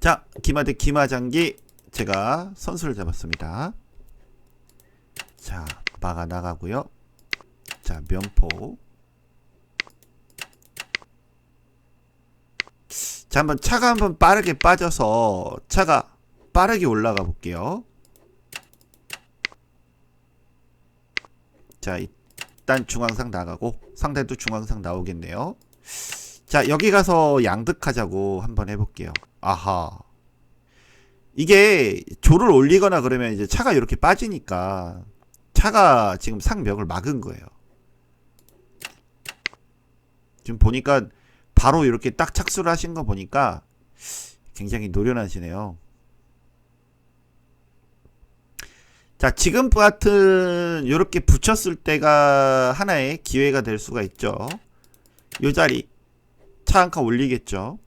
자, 기마 대 기마장기 제가 선수를 잡았습니다. 자, 마가 나가고요. 자, 면포. 자, 한번 차가 한번 빠르게 빠져서 차가 빠르게 올라가 볼게요. 자, 일단 중앙상 나가고 상대도 중앙상 나오겠네요. 자, 여기 가서 양득하자고 한번 해볼게요. 아하. 이게 조를 올리거나 그러면 이제 차가 이렇게 빠지니까 차가 지금 상벽을 막은 거예요. 지금 보니까 바로 이렇게 딱 착수를 하신 거 보니까 굉장히 노련하시네요. 자, 지금 같은 이렇게 붙였을 때가 하나의 기회가 될 수가 있죠. 요 자리 차 한 칸 올리겠죠.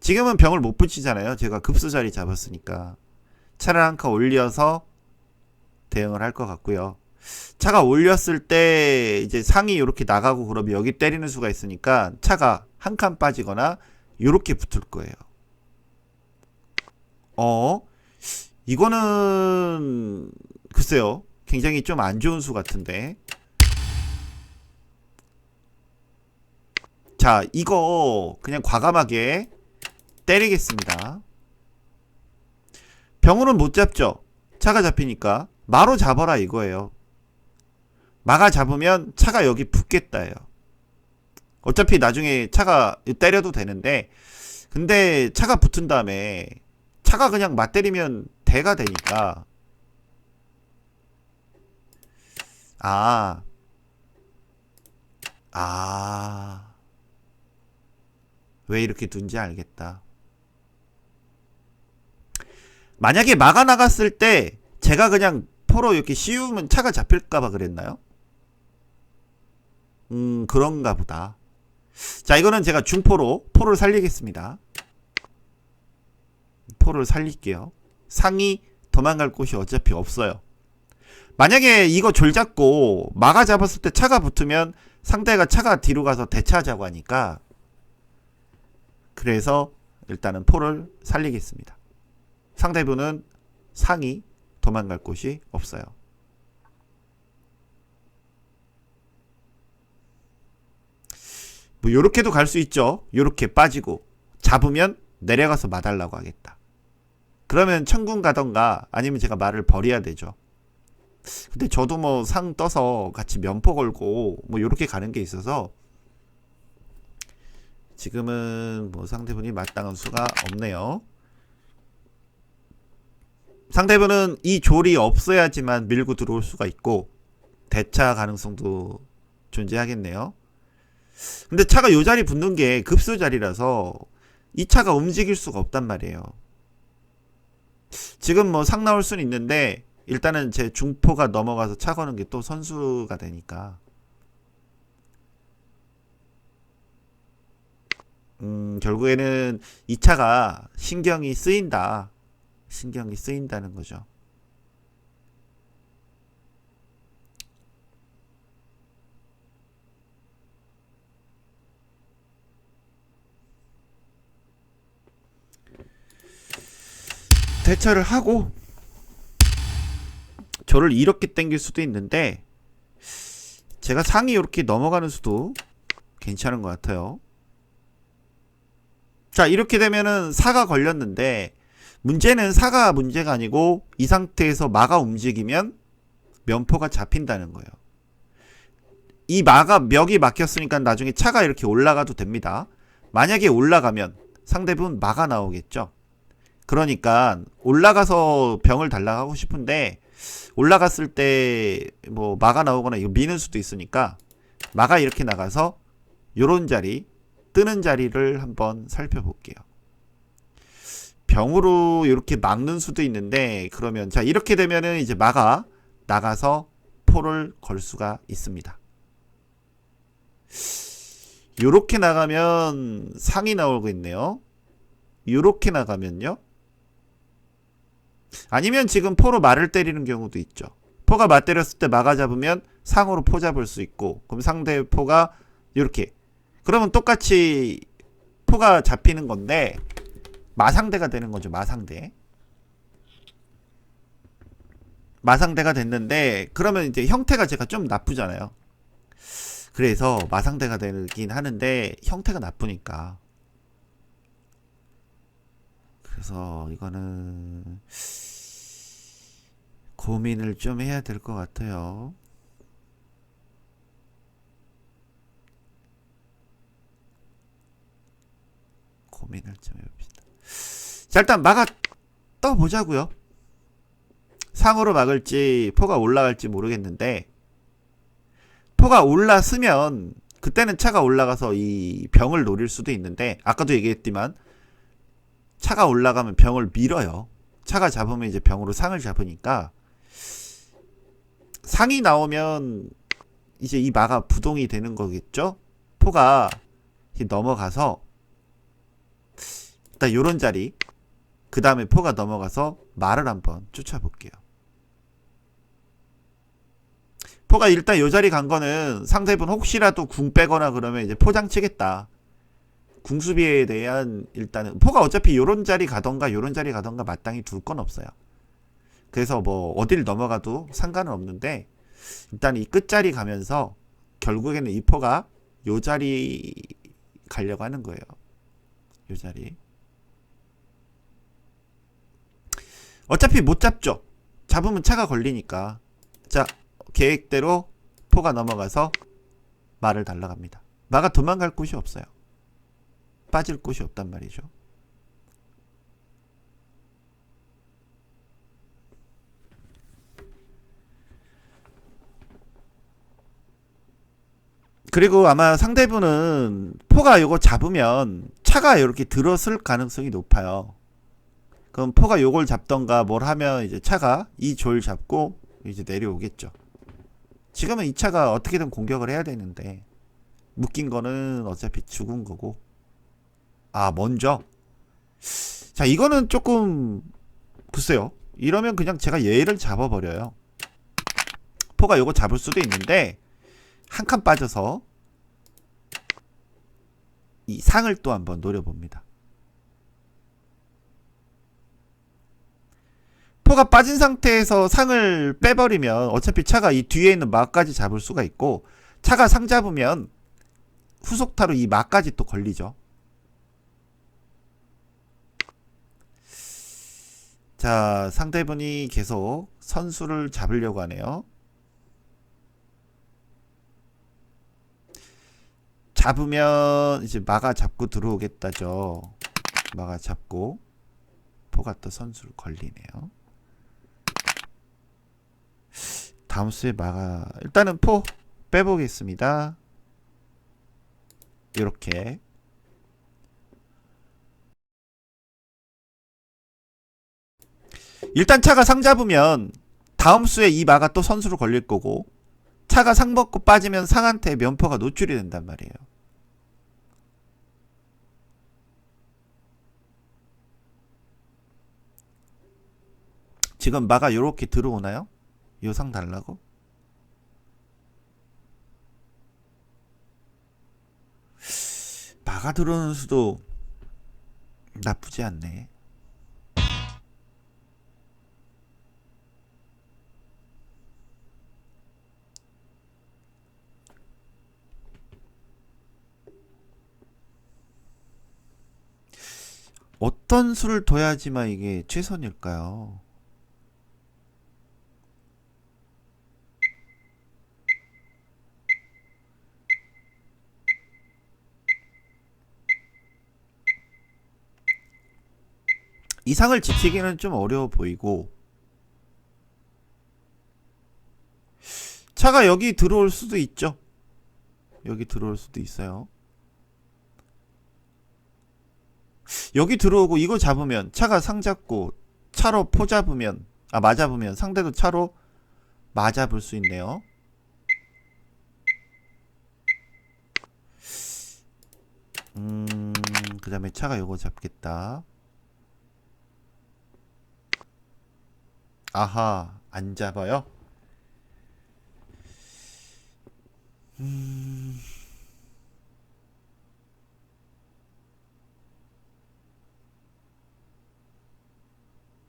지금은 병을 못 붙이잖아요. 제가 급수 자리 잡았으니까 차를 한 칸 올려서 대응을 할 것 같고요. 차가 올렸을 때 이제 상이 이렇게 나가고 그러면 여기 때리는 수가 있으니까 차가 한 칸 빠지거나 이렇게 붙을 거예요. 어? 이거는 글쎄요. 굉장히 좀 안 좋은 수 같은데. 자, 이거 그냥 과감하게 때리겠습니다. 병으로는 못 잡죠. 차가 잡히니까 마로 잡아라 이거예요. 마가 잡으면 차가 여기 붙겠다예요. 어차피 나중에 차가 때려도 되는데 근데 차가 붙은 다음에 차가 그냥 맞 때리면 대가 되니까 아. 아. 왜 이렇게 둔지 알겠다. 만약에 막아 나갔을 때 제가 그냥 포로 이렇게 씌우면 차가 잡힐까봐 그랬나요? 음, 그런가 보다. 자, 이거는 제가 중포로 포를 살리겠습니다. 포를 살릴게요. 상이 도망갈 곳이 어차피 없어요. 만약에 이거 졸 잡고 막아 잡았을 때 차가 붙으면 상대가 차가 뒤로 가서 대차하자고 하니까 그래서 일단은 포를 살리겠습니다. 상대분은 상이 도망갈 곳이 없어요. 뭐 요렇게도 갈 수 있죠. 요렇게 빠지고 잡으면 내려가서 마달라고 하겠다. 그러면 천군 가던가 아니면 제가 말을 버려야 되죠. 근데 저도 뭐 상 떠서 같이 면포 걸고 뭐 요렇게 가는 게 있어서 지금은 뭐 상대분이 마땅한 수가 없네요. 상대분은 이 졸이 없어야지만 밀고 들어올 수가 있고 대차 가능성도 존재하겠네요. 근데 차가 요 자리 붙는 게 급수 자리라서 이 차가 움직일 수가 없단 말이에요. 지금 뭐 상 나올 수는 있는데 일단은 제 중포가 넘어가서 차 거는 게 또 선수가 되니까. 음, 결국에는 이 차가 신경이 쓰인다. 신경이 쓰인다는 거죠. 대처를 하고 저를 이렇게 당길 수도 있는데 제가 상이 이렇게 넘어가는 수도 괜찮은 것 같아요. 자 이렇게 되면은 사가 걸렸는데 문제는 사가 문제가 아니고 이 상태에서 마가 움직이면 면포가 잡힌다는 거예요. 이 마가 멱이 막혔으니까 나중에 차가 이렇게 올라가도 됩니다. 만약에 올라가면 상대분 마가 나오겠죠. 그러니까 올라가서 병을 달라 하고 싶은데 올라갔을 때 뭐 마가 나오거나 이거 미는 수도 있으니까 마가 이렇게 나가서 요런 자리 뜨는 자리를 한번 살펴볼게요. 병으로 이렇게 막는 수도 있는데 그러면 자 이렇게 되면은 이제 마가 나가서 포를 걸 수가 있습니다. 요렇게 나가면 상이 나오고 있네요. 요렇게 나가면요. 아니면 지금 포로 말을 때리는 경우도 있죠. 포가 맞 때렸을 때 막아 잡으면 상으로 포 잡을 수 있고 그럼 상대 포가 이렇게 그러면 똑같이 포가 잡히는 건데 마상대가 되는 거죠. 마상대. 마상대가 됐는데 그러면 이제 형태가 제가 좀 나쁘잖아요. 그래서 마상대가 되긴 하는데 형태가 나쁘니까. 그래서 이거는 고민을 좀 해야 될 것 같아요. 고민을 좀 해봅시다. 자, 일단 막아 떠보자고요. 상으로 막을지 포가 올라갈지 모르겠는데 포가 올라서면 그때는 차가 올라가서 이 병을 노릴 수도 있는데 아까도 얘기했지만 차가 올라가면 병을 밀어요. 차가 잡으면 이제 병으로 상을 잡으니까 상이 나오면 이제 이 마가 부동이 되는 거겠죠? 포가 넘어가서 일단 요런 자리 그 다음에 포가 넘어가서 말을 한번 쫓아볼게요. 포가 일단 요 자리 간 거는 상대분 혹시라도 궁 빼거나 그러면 이제 포장 치겠다. 궁수비에 대한 일단은 포가 어차피 요런 자리 가던가 요런 자리 가던가 마땅히 둘 건 없어요. 그래서 뭐 어딜 넘어가도 상관은 없는데 일단 이 끝자리 가면서 결국에는 이 포가 요 자리 가려고 하는 거예요. 요 자리. 어차피 못 잡죠. 잡으면 차가 걸리니까. 자, 계획대로 포가 넘어가서 말을 달라갑니다. 마가 도망갈 곳이 없어요. 빠질 곳이 없단 말이죠. 그리고 아마 상대분은 포가 요거 잡으면 차가 이렇게 들었을 가능성이 높아요. 그럼 포가 요걸 잡던가 뭘 하면 이제 차가 이졸 잡고 이제 내려오겠죠. 지금은 이 차가 어떻게든 공격을 해야 되는데 묶인 거는 어차피 죽은 거고. 아 먼저? 자 이거는 조금 글쎄요. 이러면 그냥 제가 얘를 잡아버려요. 포가 요거 잡을 수도 있는데 한 칸 빠져서 이 상을 또 한번 노려봅니다 포가 빠진 상태에서 상을 빼버리면 어차피 차가 이 뒤에 있는 막까지 잡을 수가 있고 차가 상 잡으면 후속타로 이 막까지 또 걸리죠. 자, 상대분이 계속 선수를 잡으려고 하네요. 잡으면 이제 마가 잡고 들어오겠다죠. 마가 잡고 포가 또 선수를 걸리네요. 다음 수에 마가 일단은 포 빼보겠습니다. 이렇게 일단 차가 상 잡으면 다음 수에 이 마가 또 선수로 걸릴 거고 차가 상 먹고 빠지면 상한테 면포가 노출이 된단 말이에요. 지금 마가 이렇게 들어오나요? 요상 달라고? 마가 들어오는 수도 나쁘지 않네. 어떤 수를 둬야지만 이게 최선일까요? 이상을 지키기는 좀 어려워 보이고 차가 여기 들어올 수도 있죠. 여기 들어올 수도 있어요. 여기 들어오고 이거 잡으면 차가 상 잡고 차로 포 잡으면 아 맞아보면 상대도 차로 맞아볼 수 있네요. 음, 그 다음에 차가 요거 잡겠다. 아하, 안 잡아요? 음...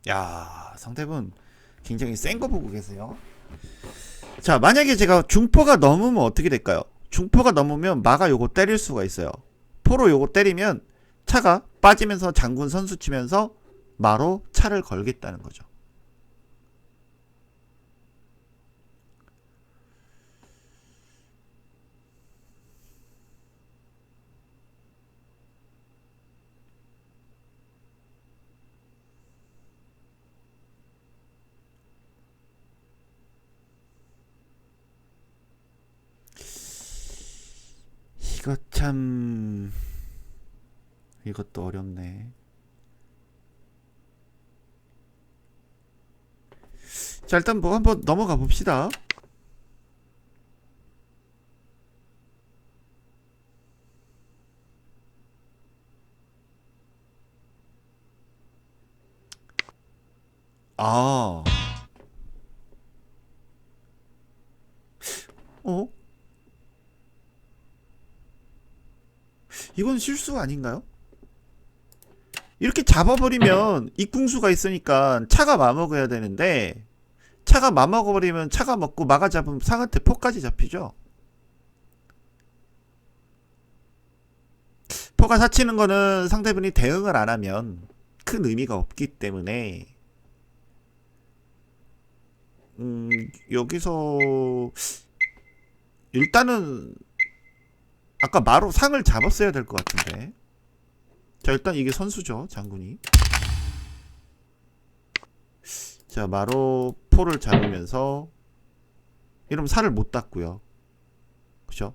야, 상대분 굉장히 센 거 보고 계세요. 자, 만약에 제가 중포가 넘으면 어떻게 될까요? 중포가 넘으면 마가 요거 때릴 수가 있어요. 포로 요거 때리면 차가 빠지면서 장군 선수 치면서 마로 차를 걸겠다는 거죠. 이거 참 이것도 어렵네. 자 일단 뭐 한번 넘어가 봅시다. 아. 어? 이건 실수 아닌가요? 이렇게 잡아버리면 입궁수가 있으니까 차가 마먹어야 되는데 차가 마먹어버리면 차가 먹고 마가 잡으면 상한테 포까지 잡히죠. 포가 사치는 거는 상대분이 대응을 안 하면 큰 의미가 없기 때문에 음 여기서 일단은 아까 마로 상을 잡았어야 될 것 같은데. 자, 일단 이게 선수죠, 장군이. 자, 마로 포를 잡으면서 이러면 살을 못 땄고요. 그죠?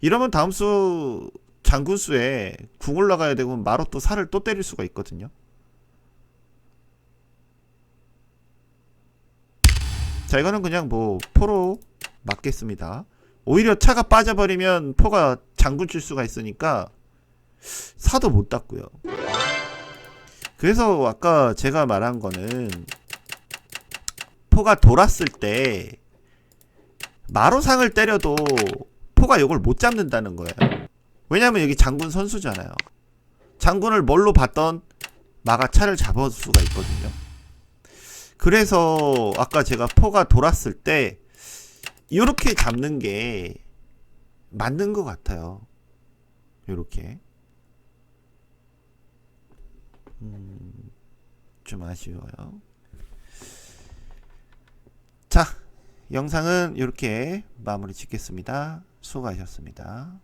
이러면 다음 수 장군 수에 궁 올라가야 되고 마로 또 살을 또 때릴 수가 있거든요. 자, 이거는 그냥 뭐 포로 맞겠습니다. 오히려 차가 빠져버리면 포가 장군 칠 수가 있으니까 사도 못 땄고요. 그래서 아까 제가 말한 거는 포가 돌았을 때 마로상을 때려도 포가 이걸 못 잡는다는 거예요. 왜냐면 여기 장군 선수잖아요. 장군을 뭘로 봤던 마가 차를 잡을 수가 있거든요. 그래서 아까 제가 포가 돌았을 때 이렇게 잡는 게 맞는 것 같아요. 이렇게. 음, 좀 아쉬워요. 자, 영상은 이렇게 마무리 짓겠습니다. 수고하셨습니다.